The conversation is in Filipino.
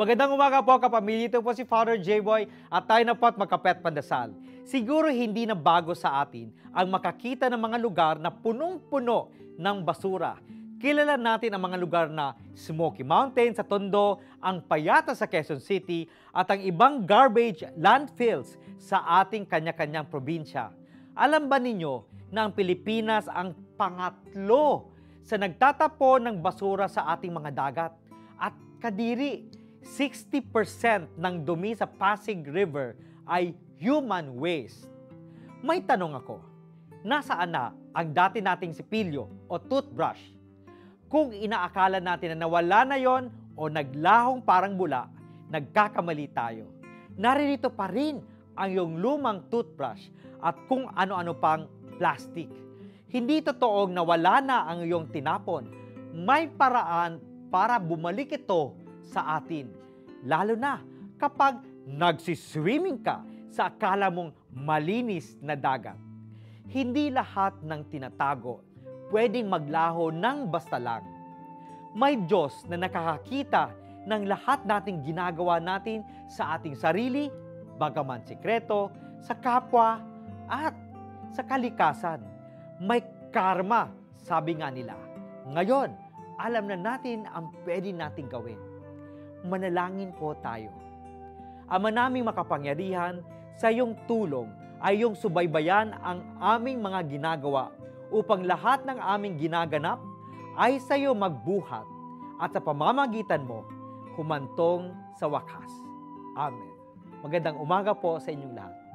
Magandang umaga po kapamilya. Ito po si Father J-Boy at tayo na po at magkapet pandasal. Siguro hindi na bago sa atin ang makakita ng mga lugar na punong-puno ng basura. Kilala natin ang mga lugar na Smoky Mountain sa Tondo, ang Payata sa Quezon City at ang ibang garbage landfills sa ating kanya-kanyang probinsya. Alam ba ninyo na ang Pilipinas ang pangatlo sa nagtatapon ng basura sa ating mga dagat? At kadiri, 60% ng dumi sa Pasig River ay human waste. May tanong ako, nasaan na ang dati nating sipilyo o toothbrush? Kung inaakala natin na nawala na yon o naglahong parang bula, nagkakamali tayo. Naririto pa rin ang iyong lumang toothbrush at kung ano-ano pang plastic. Hindi totoong nawala na ang iyong tinapon. May paraan para bumalik ito sa atin. Lalo na kapag nagsiswimming ka sa akala mong malinis na dagat. Hindi lahat ng tinatago pwedeng maglaho ng basta lang. May Diyos na nakakakita ng lahat nating ginagawa natin sa ating sarili, bagaman sikreto, sa kapwa, at sa kalikasan. May karma, sabi nga nila. Ngayon, alam na natin ang pwede nating gawin. Manalangin po tayo. Ama naming makapangyarihan, sa iyong tulong ay iyong subaybayan ang aming mga ginagawa upang lahat ng aming ginaganap ay sa iyo magbuhat at sa pamamagitan mo humantong sa wakas. Amen. Magandang umaga po sa inyong lahat.